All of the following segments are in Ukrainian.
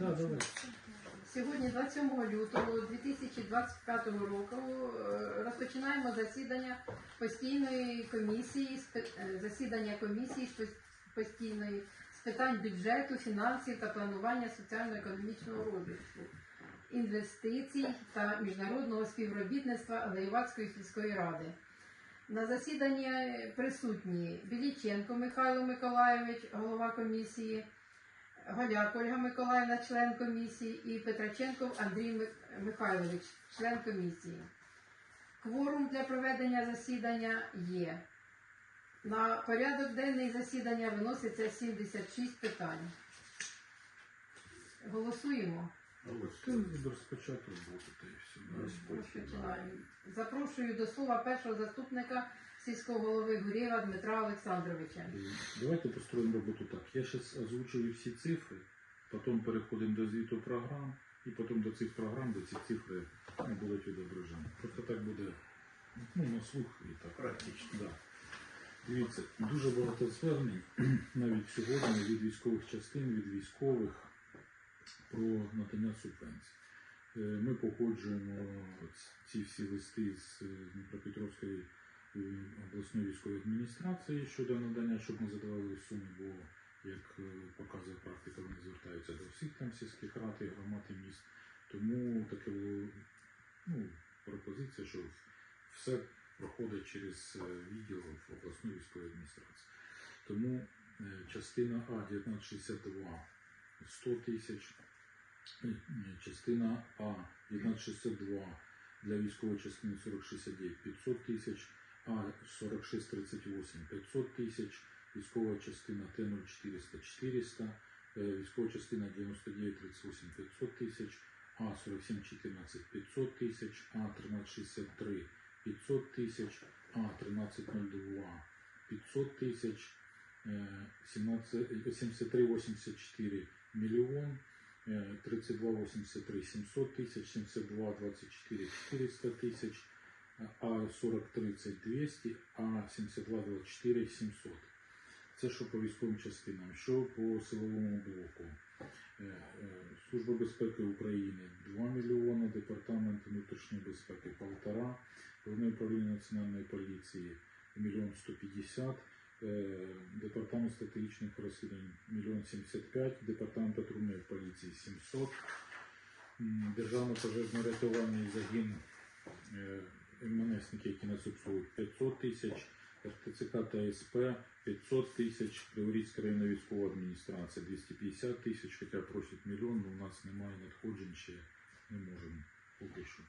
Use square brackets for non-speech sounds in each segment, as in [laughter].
Да, давай. Сьогодні, 27 лютого 2025 року, е, розпочинаємо засідання постійної комісії, е, засідання комісії постійної з питань бюджету, фінансів та планування соціально-економічного розвитку, інвестицій та міжнародного співробітництва Леєвацької сільської ради. На засіданні присутні Біліченко Михайло Миколайович, голова комісії, Голяк Ольга Миколаївна, член комісії, і Петраченков Андрій Михайлович, член комісії. Кворум для проведення засідання є. На порядок денний засідання виноситься 76 питань. Голосуємо. Ти розпочати роботу, та і все. Розпочинаємо. Запрошую до слова першого заступника сільського голови Гурєва Дмитра Олександровича. Е, Давайте построїмо роботу так. Я зараз озвучую всі цифри, потім переходимо до звіту програм, і потім до цих програм, де ці цифри ну, будуть відображені. Просто так буде ну, на слух і так. Практично. Да. Дивіться, дуже багато звернень, [clears throat] навіть сьогодні від військових частин, від військових про надання субвенцій. Е, Ми погоджуємо ці всі листи з е, Дніпропетровської обласної військової адміністрації щодо надання, щоб не задавали суми, бо як е, показує практика, вони звертаються до всіх там сільських рад і громад і міст. Тому таке було ну, пропозиція, що все проходить через е, відділ в обласної військової адміністрації. Тому е, частина А 1962 100 тисяч, е, частина А 1962 для військової частини 4069 500 тисяч, А 4638 500 тисяч, військова частина Т0400 400, е, військова частина 9938 500 тисяч, А 4714 500 тисяч, А 1363 500 тисяч, А 1302 500 тисяч, е, 17 е, 7384 мільйон, е, 3283 700 тисяч, 7224 400 тисяч, А 4030 200, А 7224 700. Це що по військовим частинам, що по силовому блоку. Е, е, Служба безпеки України 2 мільйони, Департамент внутрішньої безпеки 1,5, Головне управління національної поліції 1 150 е, Департамент стратегічних розслідувань 1 75 Департамент патрульної поліції 700 М, Державне пожежне рятувальний загін МНСники, які нас обслуговують 500 тисяч, РТЦК та СП 500 тисяч, Криворізька районна військова адміністрація 250 тисяч, хоча просять мільйон, але у нас немає надходжень ще, не можемо поки що.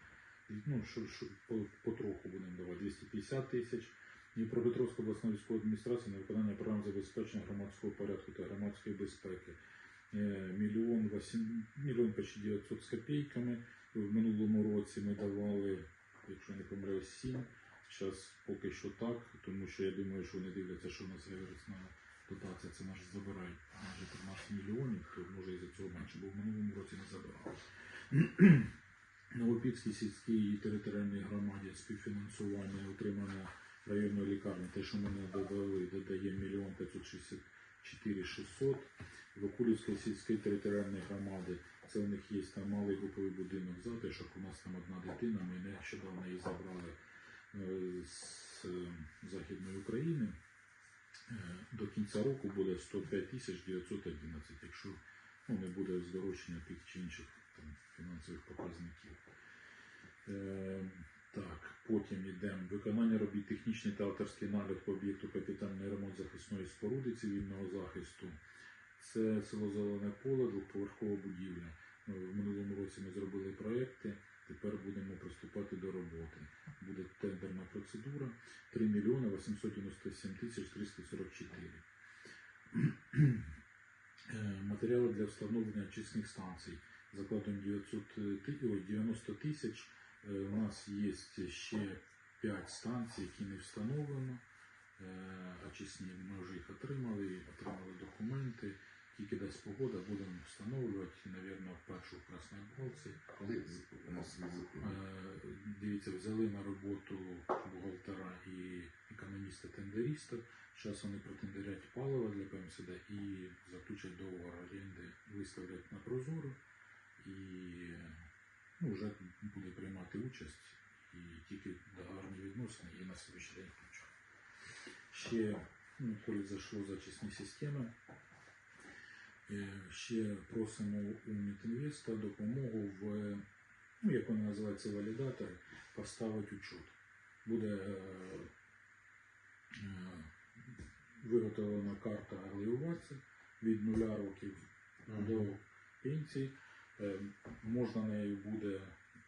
Ну, що, що по, потроху будемо давати 250 тисяч. Дніпропетровська обласна військова адміністрація на виконання програм забезпечення громадського порядку та громадської безпеки. Е, Мільйон, вісім- мільйон почти 900 з копійками. В минулому році ми давали, якщо не помиляюсь, 7. Зараз поки що так, тому що я думаю, що вони дивляться, що у нас реверсна дотація, це наш забирають майже 13 мільйонів, то може і за цього менше, бо в минулому році не забирали. [clears throat] Новопільській сільській територіальній громаді співфінансування отримання районної лікарні, те, що ми не додали, додає 1 мільйон 564 600. В Окулівській сільській територіальній громаді це у них є там малий груповий будинок затишок. У нас там одна дитина, ми нещодавно її забрали е, з е, Західної України. Е, До кінця року буде 105 тисяч 911, якщо ну, не буде здорожчання тих чи інших там, фінансових показників. Е, так, потім йдемо. Виконання робіт технічний та авторський нагляд по об'єкту капітальний ремонт захисної споруди цивільного захисту. Це село Зелене поле, двоповерхова будівля. В минулому році ми зробили проекти, тепер будемо приступати до роботи. Буде тендерна процедура 3 мільйони 897 тисяч 344. Е, Матеріали для встановлення очисних станцій. Закладом 900 90 тисяч. Е, У нас є ще 5 станцій, які не встановлено. Е, Очисні ми вже їх отримали, отримали документи. Тільки якась погода, будемо встановлювати, мабуть, першу в Краснобалці. Коли у нас Е, Дивіться, взяли на роботу бухгалтера і економіста-тендеріста. Зараз вони протендерять паливо для ПМСД і заключать договор оренди, виставлять на прозоро і ну, вже буде приймати участь і тільки догарні відносини і на слідчий день включать. Ще, ну, коли зайшло зачисні системи, ще просимо у Мітінвеста допомогу в ну, як вони називаються валідатори, поставити учет. Буде е, е, виготовлена карта глиюваця від нуля років до пенсії. Е, можна нею буде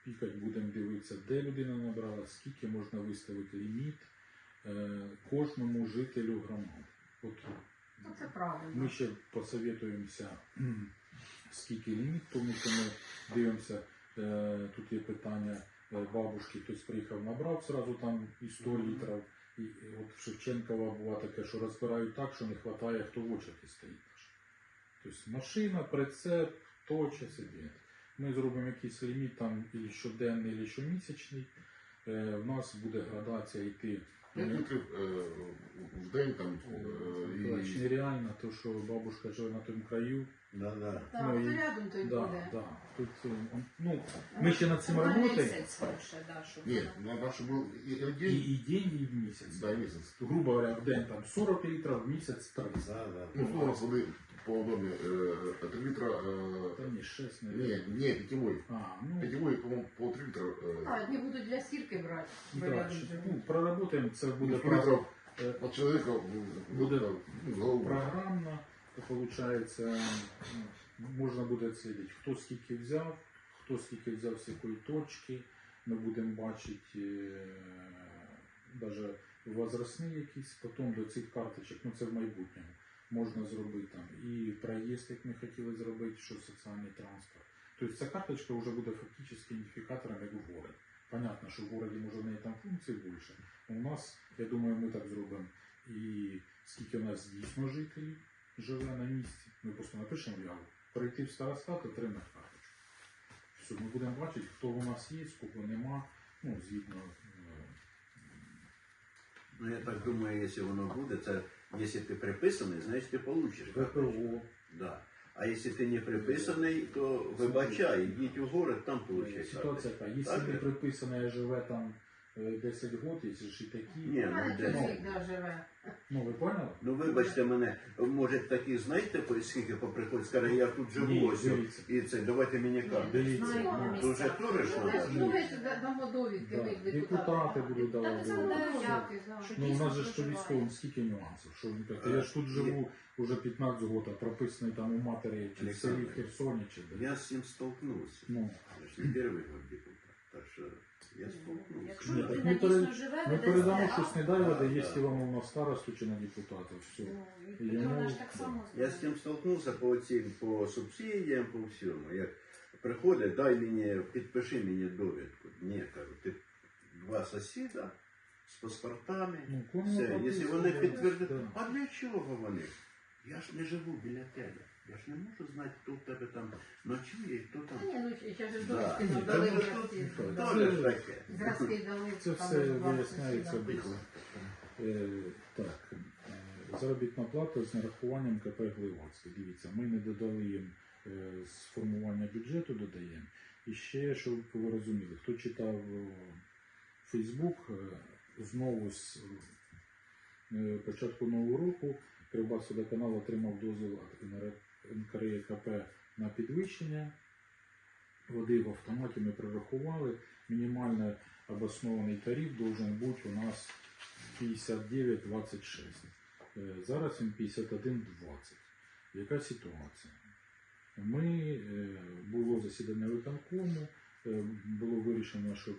пікати, будемо дивитися, де людина набрала, скільки можна виставити ліміт е, кожному жителю громади. От Ну, це правильно. ми ще посоветуємося, скільки ліміт, тому що ми дивимося, е, тут є питання е, бабушки, хтось приїхав, набрав зразу там і 100 Мгм. літрів. І, от в Шевченкова буває таке, що розбирають так, що не вистачає, хто в очереді стоїть. Тобто машина, прицеп, точе собі. Ми зробимо якийсь ліміт там і щоденний, і щомісячний. Е, в нас буде градація йти. Літрів е, в день там е, і нереально, то що бабушка живе на тому краю. Да, да. Так, ну, то і- рядом той Да, буде. да. Тут, е, ну, ми ще над цим На працюємо. місяць лише, да, щоб ні, вона- надо, щоб був і, і І, день, і день, і в місяць. да, і місяць. Грубо говоря, в день там 40 літрів, в місяць 30. Да, да. Ну, що у нас води по е, 3 літра, е, ні, 6, ні, наверное. ні, питьовий. А, ну, Питьовий, по-моєму, по 3 літра. А, Е, одні будуть для сірки брати. бо да, ну, проработаємо, це буде буде про- е, от чоловіка Буде буде ну, з голови. програмно, то виходить, ну, можна буде слідити, хто скільки взяв, хто скільки взяв з якої точки. Ми будемо бачити навіть возрастні якісь, потім до цих карточок, ну це в майбутньому, можна зробити там і проїзд, як ми хотіли зробити, що соціальний транспорт. Тобто ця карточка вже буде фактично ідентифікатором як в городі. Понятно, що в городі може в неї там функцій більше. У нас, я думаю, ми так зробимо. І скільки у нас дійсно жителів живе на місці, ми просто напишемо яву. Прийти в старостат, отримати карточку. Все, ми будемо бачити, хто у нас є, кого нема. Ну, згідно. Ну я так думаю, якщо воно буде, це якщо ти приписаний, значить ти получиш. ВПО. Да. А якщо ти не приписаний, то вибачай, йдіть у город, там получай. Ситуація така. Якщо ти приписаний, а живе там е, 10 років, ж і такі. Ні, ну, де- чоловік да, живе. Ну, ви поняли? Ну вибачте мене, може такі, знаєте, по- скільки поприходять, скаже, я тут живу, Ні, ось, дивіться. і це, давайте мені карту. Дивіться. Знаю, ну, ж Ми ж надо. дамо довідки, Да. Депутати будуть давати. це Ну, довідки. да. Що Ну, у нас же ж по проживає. скільки нюансів, що ви кажете, я ж тут живу вже 15 років, прописаний там у матері чи в селі Херсоні, чи де. Я з цим столкнувся. Ну, Я ж не перший год депутат. Так що я столкнувся. Якщо Ні, так людина ми пере- дійсно живе, ми передамо не акт, дай да, води, вам на старосту чи на депутата, все. Ну, йому- вона ж так само Я з цим столкнувся по цим по субсидіям, по всьому. Як приходить, дай мені, підпиши мені довідку. Ні, кажу, ти два сусіда з паспортами. Ну, кому Все, якщо вони підтвердять, а для чого вони? Я ж не живу біля тебе. Я ж не можу знати, хто в тебе там ночує і хто там. ні, ну ще ж Да. дали ну, вже тут- да. То ж таке. Зразки дали. Це там все виясняється бігом. Е, Так, е, заробітна плата з нарахуванням КП Гливацьке. Дивіться, ми не додали їм е, з формування бюджету, додаємо. І ще, щоб ви розуміли, хто читав Фейсбук, знову з е, початку нового року Кривбас водоканал отримав дозвіл від НКРЕКП на підвищення води в автоматі ми прорахували. Мінімально обоснований тариф должен бути у нас 59,26. Е, Зараз він 51,20. Яка ситуація? Ми е, було засідання виконкому, е, було вирішено, щоб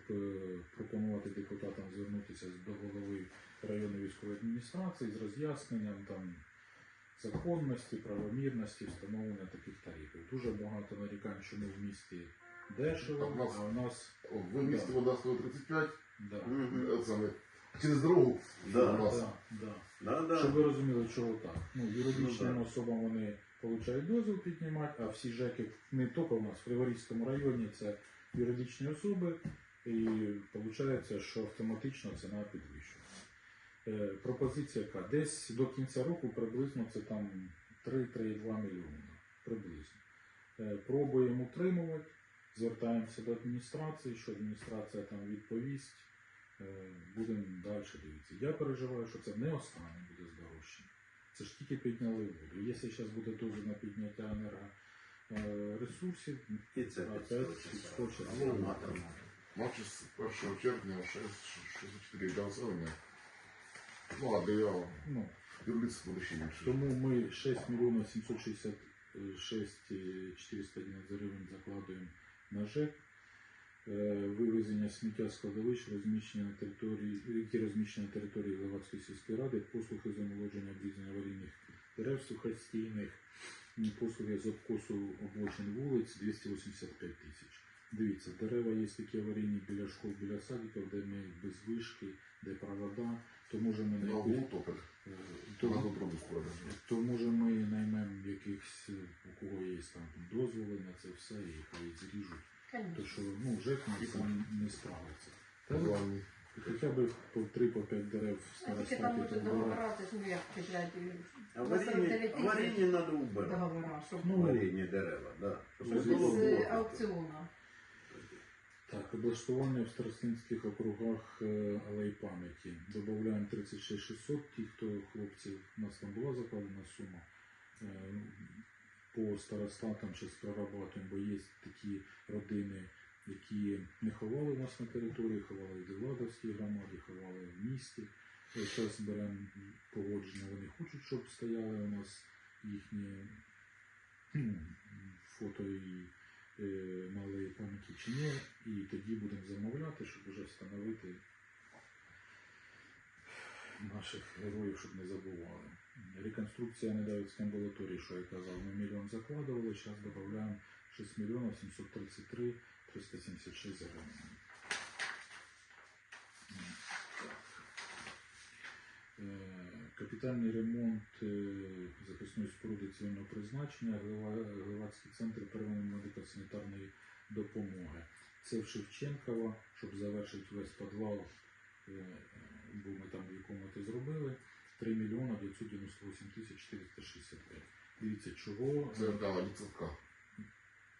пропонувати депутатам звернутися до голови районної військової адміністрації з роз'ясненням там законності, правомірності встановлення таких тарифів. Дуже багато нарікань, що ми в місті дешево, А в нас- а у нас О, В місті вода стоїть 35, да, Мгм. саме, через дорогу. Да. у да. Да, да. Щоб ви розуміли, чого так. Ну, юридичним Ну, особам вони получають дозвіл піднімати, а всі ЖЕКи не тільки у нас в Криворізькому районі це юридичні особи, і виходить, що автоматично ціна підвищується. Е, пропозиція яка? Десь до кінця року приблизно це там 3-3,2 мільйони. Приблизно. Е, пробуємо утримувати, звертаємося до адміністрації, що адміністрація там відповість. Е, Будемо далі дивитися. Я переживаю, що це не останнє буде здорожчання. Це ж тільки підняли воду. Якщо зараз буде дозвіл на підняття енергоресурсів, І це опять підскочить. Ну. Наші з 1 червня 6,4 для населення. Ну, а для Ну, юрлиць буде ще тому ми 6 мільйонів 766 411 гривень закладуємо на ЖЕК. Е, Вивезення сміття з кладовищ, розміщення на території, які розміщені на території Левацької сільської ради, послуги з омолодження обрізання аварійних дерев сухостійних, послуги з обкосу обочин вулиць 285 тисяч. Дивіться, дерева є такі аварійні біля школ, біля садиків, де ми без вишки, де провода, то може ми топер. е, То може ми наймемо якихось, е, у кого є там дозволи на це все, і хай зріжуть. То що ну, ЖЕК нам сам не справиться. Хоча б по 3-5 дерев А тільки там може старостати договора, це ж ну як п'ять Аварійні, аварійні треба договора, щоб Ну, Аварійні дерева, да. Щоб е, аукціону. Так, облаштування в старостинських округах е, алей пам'яті. Додаємо 36 600, ті, хто хлопців, у нас там була закладена сума. Е, По старостатам зараз прорабатуємо, бо є такі родини, які не ховали нас на території, ховали в Деладовській громаді, ховали в місті. Зараз беремо погодження, вони хочуть, щоб стояли у нас їхні фото і е, на пам'яті чи ні, і тоді будемо замовляти, щоб вже встановити наших героїв, щоб не забували. Реконструкція Недавицької амбулаторії, що я казав, ми мільйон закладували, зараз додаємо 6 мільйонів 733 376 гривень. Е, Капітальний ремонт е, захисної споруди цивільного призначення, Гливацький центр первинної медико-санітарної допомоги. Це в Шевченкова, щоб завершити весь підвал, е, бо ми там дві комнати зробили, 3 мільйона 998 тисяч 465. Дивіться, чого, Це да, ліцевка.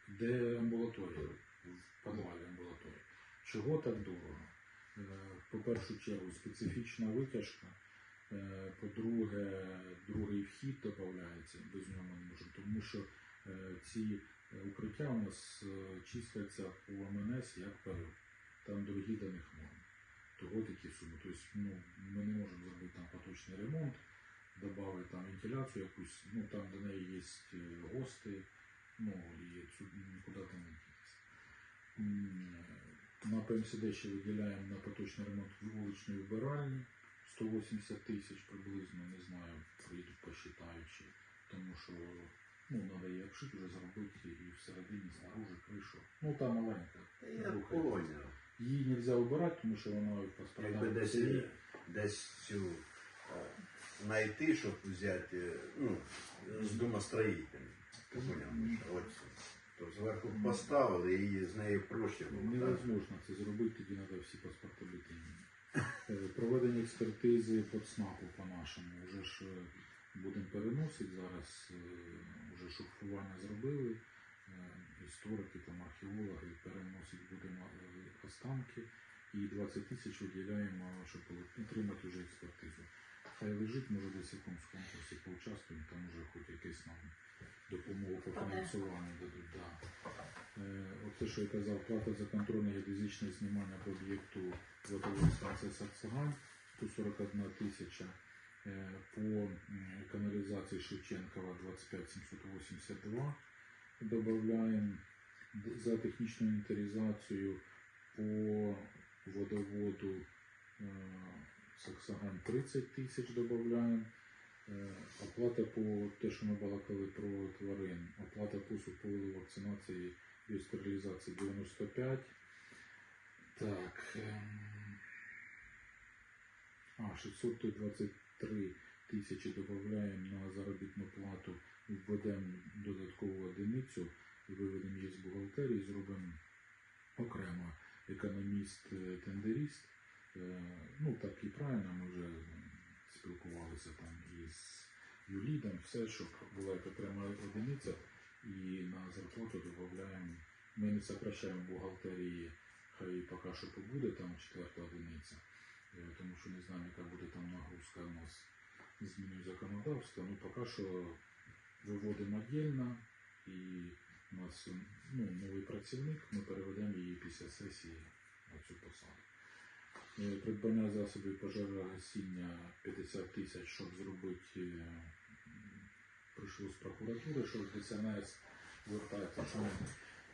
де амбулаторія, в підвалі амбулаторії. Чого так дорого? Е, По першу чергу специфічна витяжка. Е, По-друге, другий вхід додається, без нього не можемо, тому що е, ці е, укриття у нас числяться по МНС як період. Там дорогі до них можна. Того такі суми. Тобто ну, ми не можемо зробити там поточний ремонт, додати там вентиляцію якусь, ну там до неї є гости, ну і нікуди там не дітися. На ПМСД ще виділяємо на поточний ремонт вуличної вбиральні 180 тисяч приблизно, не знаю, приїдуть посчитаючи, тому що ну, треба її обшити, вже зробити і всередині, знаружи, кришу. Ну та маленька. Рухається. Її не можна вбирати, тому що вона Якби десь, десь цю е, знайти, щоб взяти, е, ну, з домостроїтелем. То зверху поставили і з нею проще було. Невозможно це зробити, тоді треба всі паспорти бити. Е, Проведення експертизи по ЦНАПу по-нашому. Вже ж е, будемо переносити зараз, е, вже шурфування зробили. Історики, там, археологи переносить будемо останки і 20 тисяч виділяємо, щоб отримати вже експертизу. Хай лежить, може десь в якомусь конкурсі поучаствуємо, там вже хоч якесь нам допомогу по фінансуванню дадуть. Да. Е, Оце, що я казав, плата за контрольне геодезичне знімання по об'єкту водової станції Саксагань 141 тисяча. Е, По каналізації Шевченкова 25 782 додаємо за технічну інвентаризацію по водоводу е, Саксагань 30 тисяч додаємо. Е, Оплата по те, що ми балакали про тварин, оплата по виду вакцинації і стерилізації 95. Так. ем, А, 623 тисячі додаємо на заробітну плату, введемо додаткову одиницю і виведемо її з бухгалтерії, зробимо окремо економіст-тендеріст. Е, Ну, так і правильно, ми вже спілкувалися там із Юлідом, все, щоб була окрема одиниця, і на зарплату додаємо. Ми не сокращаємо бухгалтерії, хай поки що побуде там четверта одиниця, е, тому що не знаємо, яка буде там нагрузка у нас зміною законодавства. Ну, поки що виводимо віддільно і у нас ну, новий працівник, ми переведемо її після сесії на цю посаду. Е, Придбання засобів пожежогасіння 50 тисяч, щоб зробити, е, прийшло з прокуратури, що ДСНС звертається, що ми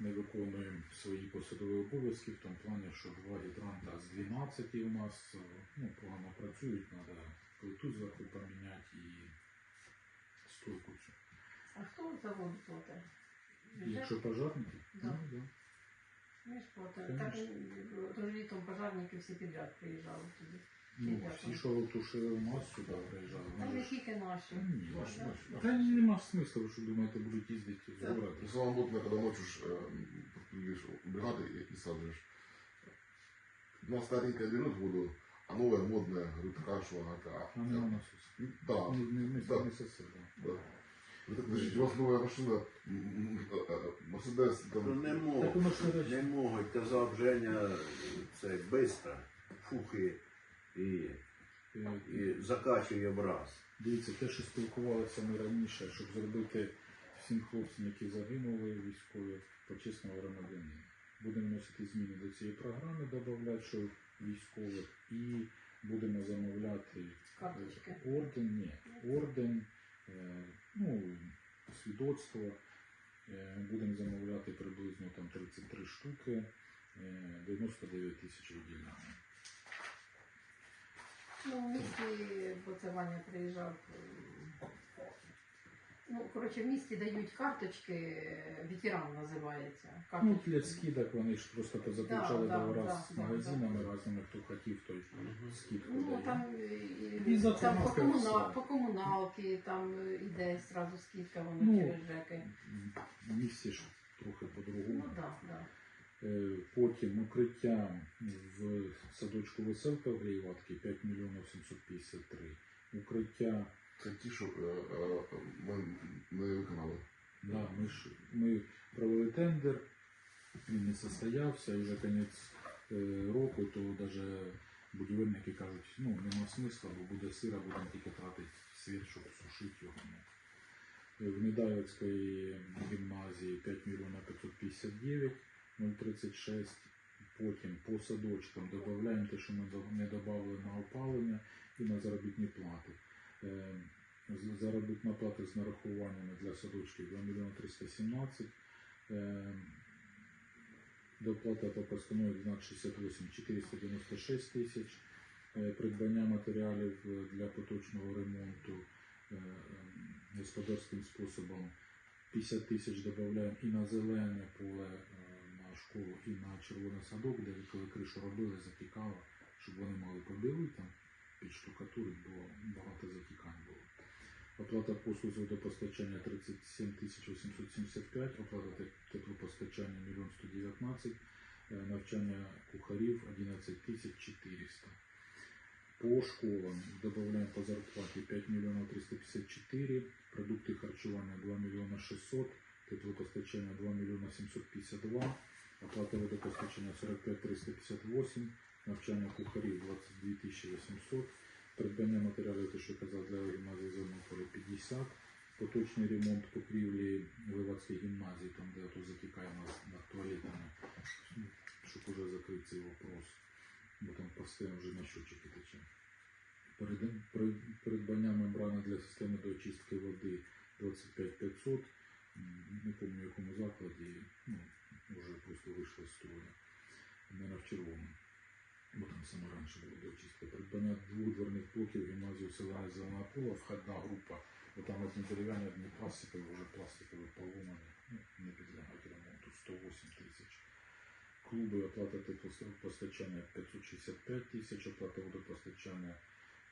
не виконуємо свої посадові обов'язки в тому плані, що два гідранта з 12 у нас е, ну, погано працюють, треба плиту зверху поміняти і стойку цю. А хто за воду платить? Якщо пожарники, Да. ну, да. Ми ж платили. Так тож літом пожарники всі підряд приїжджали туди. ну, всі, що тушили нас сюди приїжджали. Там вони не ж- тільки наші. Та ні, Да. наші, наші. Та ні, нема смисла, ви що думаєте, будуть їздити в Так. город. Если вам будет когда ночью в бригады и, садишь. Ну, старенькая берет воду, а новая модная, говорю, такая, что она такая. А не у нас. Да, Не, не, не, Да. не сосе, да. да. Вы так, подождите, у вас новая машина, м, м, э, э, Мерседес, Ну, там, не Так у можуть, нас ще речі. не можуть, казав Женя, це бистро, фухи і, Е, і закачує в раз. Дивіться, те, що спілкувалися ми раніше, щоб зробити всім хлопцям, які загинули військові, почесного громадянина. Будемо вносити зміни до цієї програми, додавати, що військових, і будемо замовляти Карточки. е, орден, ні, орден, е, ну, свідоцтво. Е, Будемо замовляти приблизно там 33 штуки, е, 99 тисяч виділяємо. Ну, місті, Ваня приїжджав. Ну, коротше, в місті дають карточки, е, ветеран називається. Ну, Карточки. для скидок вони ж просто позаключали Да, да, договора да, з да, магазинами разними, хто хотів, той скидку Ну, дає. там, е, Віза там це по, маска комуна... все. по комуналки, там е, іде зразу скидка, воно Ну, через ЖЕКи. В місті ж трохи по-другому. Ну, так, да, да. Е, Потім укриття в садочку Веселка в Грейватки 5 мільйонів 753. Укриття, це ті, що е, е, ми не виконали. да, ми, ж, ми провели тендер, він не состоявся, і вже кінець е, року, то навіть будівельники кажуть, ну нема смисла, бо буде сира, будемо тільки тратити світ, щоб сушити його. В Недаївській гімназії 5 мільйонів 559 036. Потім по садочкам додаємо те, що ми не додали на опалення і на заробітні плати. Е, Заробітна плата з нарахуваннями для садочків 2 мільйони 317. Е, Доплата по постанові 1268 496 тисяч. Е, Придбання матеріалів е, для поточного ремонту господарським способом 50 тисяч додаємо і на зелене поле на школу, і на червоний садок, де коли кришу робили, затікало, щоб вони мали побілити там під штукатурить, бо багато затікань було. Оплата послуг з водопостачання 37 875, оплата те- теплопостачання 1 119, е, навчання кухарів 11 400. По школам додаємо по зарплаті 5 мільйонів 354, продукти харчування 2 мільйона 600, теплопостачання 2 мільйона 752, оплата водопостачання 45 358, навчання кухарів 22 800, придбання матеріалів, те, що казав, для гімназії зеленого поля 50, поточний ремонт покрівлі Ливацької гімназії, там де ото затікає нас над туалетами, щоб уже закрити цей вопрос, бо там постійно вже на щочики тече. Придбання мембрани для системи до очистки води 25 500, м, не пам'ятаю в якому закладі, ну, вже просто вийшло з строю, не в червоному. Було до очистки. Придбання двох дверних блоків гімназію села Зелена Пола, входна група, бо там одні дерев'яні, одні пластикові, вже пластикові поломані, ну, не підлягають ремонту, 108 тисяч. Клуби оплата теплопостачання 565 тисяч, оплата водопостачання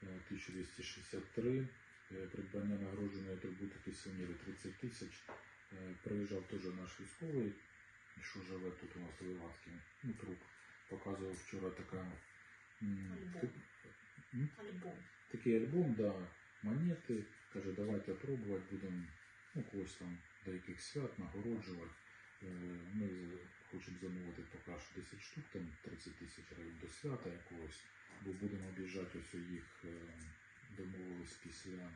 е, 1263, е, придбання нагородженої атрибутики сувенірів 30 тисяч. Е, Приїжджав теж наш військовий, що живе тут у нас в Левацькі, ну, труп. Показував вчора така Альбом. м? Альбом. такий альбом, да, монети. Каже, давайте пробувати, будемо ну, когось там до яких свят нагороджувати. Е, Ми з- хочемо замовити поки що 10 штук, там 30 тисяч гривень до свята якогось, бо будемо об'їжджати ось їх, е, домовились після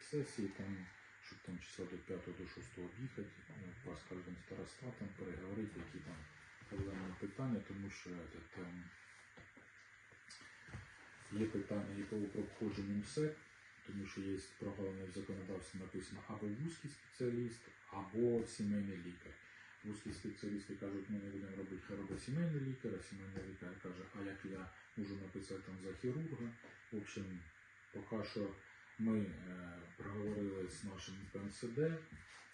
сесії, там, щоб там числа до 5 до 6 об'їхати, е, по скажімо, старостатам, переговорити, які там проблемні питання, тому що там, Є питання і по проходженню МСЕК, тому що є прогалини в законодавстві написано або вузький спеціаліст, або сімейний лікар. Вузькі спеціалісти кажуть, ми не будемо робити, хай сімейний лікар, а сімейний лікар каже, а як я можу написати там за хірурга. В общем, поки що ми е, проговорили з нашим ПМСД.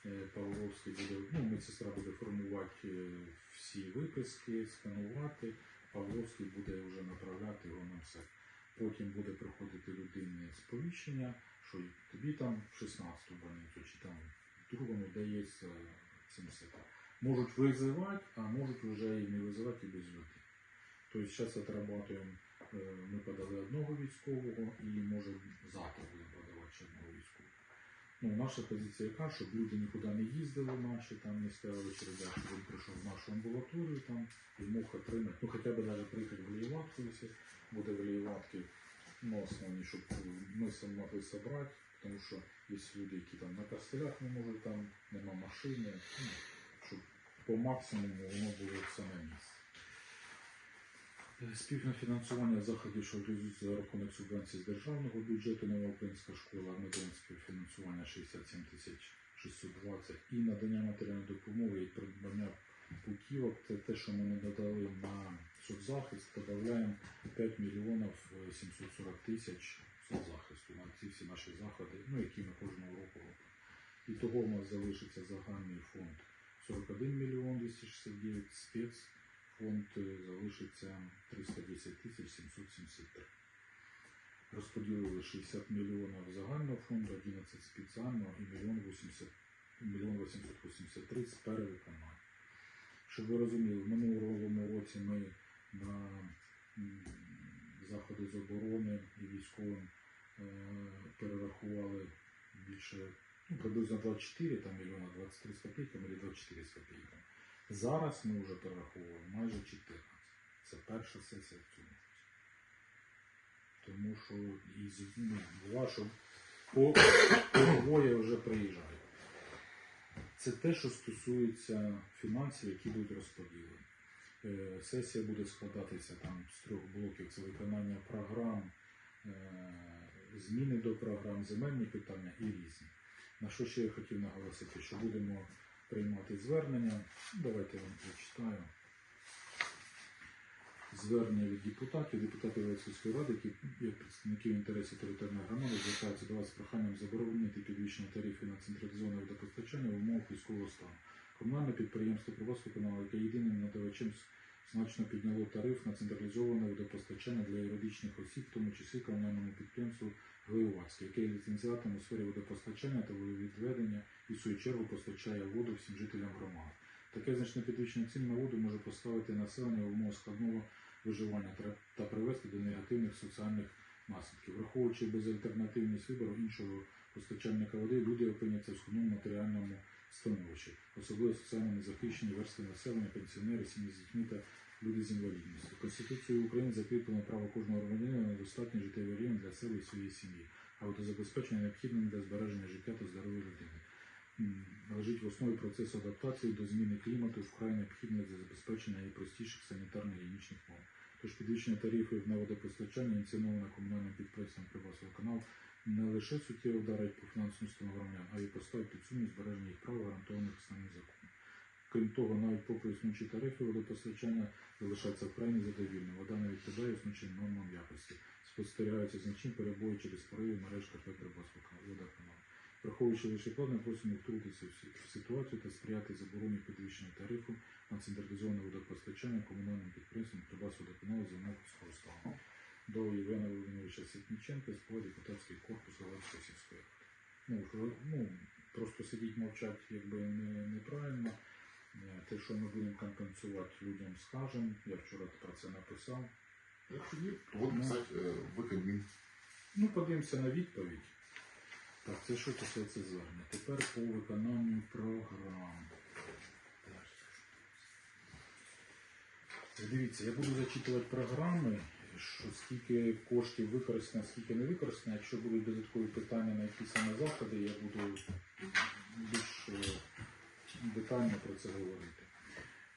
Е, Павловський буде, ну, медсестра буде формувати е, всі виписки, сканувати. Павловський буде вже направляти його на все. Потім буде приходити людині сповіщення, що тобі там в 16-ту больницю чи там другому дається цим все. Можуть визивати, а можуть вже і не визивати і без людей. Тобто зараз отрабатуємо, е, ми подали одного військового і може завтра будемо подавати одного військового. Ну, наша позиція яка, щоб люди нікуди не їздили наші, там не ставили череда, щоб він прийшов в нашу амбулаторію там і мог отримати, ну хоча б навіть приїхати в Лієватку, якщо буде в Лієватки, ну основні, щоб ми сам могли зібрати, тому що є люди, які там на костелях не можуть, там нема машини, ну, щоб по максимуму воно було все на місці. Е, Спільне фінансування заходів, що реалізуються за рахунок субвенцій з державного бюджету, нова українська школа, медицинське фінансування 67 тисяч 620 і надання матеріальної допомоги і придбання путівок. Це те, що ми не додали на соцзахист, додаємо 5 мільйонів е, 740 тисяч соцзахисту на ці всі наші заходи, ну, які ми кожного року робимо. І того в нас залишиться загальний фонд 41 мільйон 269 спец фонд е, залишиться 310 773. Розподілили 60 мільйонів загального фонду, 11 спеціального і мільйон 80 883 з перевиконання. Щоб ви розуміли, в минулому році ми на заходи з оборони і військовим е, перерахували більше ну, приблизно 24 там, мільйона, 23 з копійками або 24 з копійками. Зараз ми вже перераховуємо майже 14. Це перша сесія в цьому році. Тому що із ну, бува, по двоє вже приїжджають. Це те, що стосується фінансів, які будуть розподілені. Е, Сесія буде складатися там з трьох блоків: це виконання програм, е, зміни до програм, земельні питання і різні. На що ще я хотів наголосити, що будемо приймати звернення. Давайте я вам прочитаю. Звернення від депутатів, депутатів Луцької ради, які як представників інтересів територіальної громади звертаються до вас з проханням заборонити підвищення тарифів на централізоване водопостачання в умовах військового стану. Комунальне підприємство Привозкоканал, яке єдиним надавачем значно підняло тариф на централізоване водопостачання для юридичних осіб, в тому числі комунальному підприємству Глиювацьке, яке ліцензіатом у сфері водопостачання та водовідведення і в свою чергу постачає воду всім жителям громади. Таке значне підвищення цін на воду може поставити населення в умовах складного виживання та- привести до негативних соціальних наслідків. Враховуючи безальтернативність вибору іншого постачальника води, люди опиняться в складному матеріальному становищі, особливо соціально незахищені верстви населення, пенсіонери, сім'ї з дітьми та люди з інвалідністю. Конституцією України закріплено право кожного громадянина на достатній життєвий рівень для себе і своєї сім'ї, а водозабезпечення необхідним для збереження життя та здоров'я людини. Лежить в основі процесу адаптації до зміни клімату вкрай необхідне для забезпечення найпростіших санітарно-гігієнічних норм. Тож підвищення тарифів на водопостачання ініційоване комунальним підприємством Привасовоканал не лише суттєво вдарить по фінансовому стану а й поставить під сумнів збереження їх прав, гарантованих основним законом. Крім того, навіть попри існуючі тарифи водопостачання залишаються вкрай незадовільним. Вода не відповідає існуючим нормам якості. Спостерігаються значні перебої через пориви мереж КП Привасовоканал. Враховуючи вищекладне, просимо втрутитися в ситуацію та сприяти забороні підвищення тарифу на централізоване водопостачання комунальним підприємством Трубасводоканалу за Мовського стану. до Євгена Володимировича Ситніченка з депутатський корпус Галицької сільської. Ну, ну, просто сидіть мовчать якби не, неправильно. Е, Те, що ми будемо компенсувати людям, скажемо. Я вчора про це написав. Якщо ні, то от писати е, в Кабмін. Ну, подивимося на відповідь. Так, це що стосується звернення? Тепер по виконанню програм. Дивіться, я буду зачитувати програми, що скільки коштів використано, скільки не використано. Якщо будуть додаткові питання на які саме заходи, я буду більш е, детально про це говорити.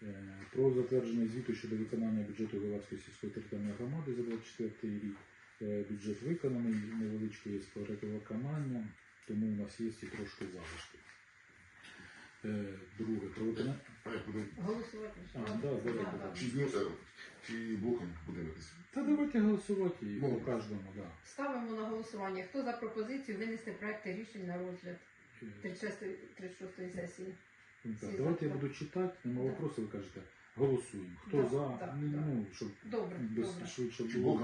Е, Про затвердження звіту щодо виконання бюджету Галацької сільської територіальної громади за 24 рік. Е, Бюджет виконаний, невеличке є перевиконання, тому у нас є і трошки залишки. Е, Друге, про виконання. А як будемо? Голосувати. А, да. Чи чи блоком будемо? Та давайте голосувати і по кожному, да. Ставимо на голосування. Хто за пропозицію винести проекти рішень на розгляд Е, 36-ї 36-ї сесії? так, всі Давайте я за. буду читати, нема Да. вопросу, ви кажете, голосуємо. Хто Да, за, да, ну, да. ну, щоб Добре, без добре. швидше було.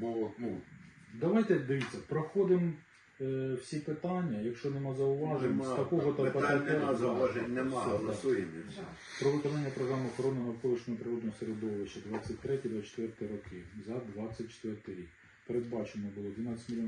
Бо, ну, Давайте дивіться, проходимо е, всі питання. Якщо нема зауважень, з такого то питань нема, зауважень нема, голосуємо. і все. Да. Про виконання програми охорони навколишнього природного середовища 23-24 роки за 24 рік. Передбачено було 12 мільйонів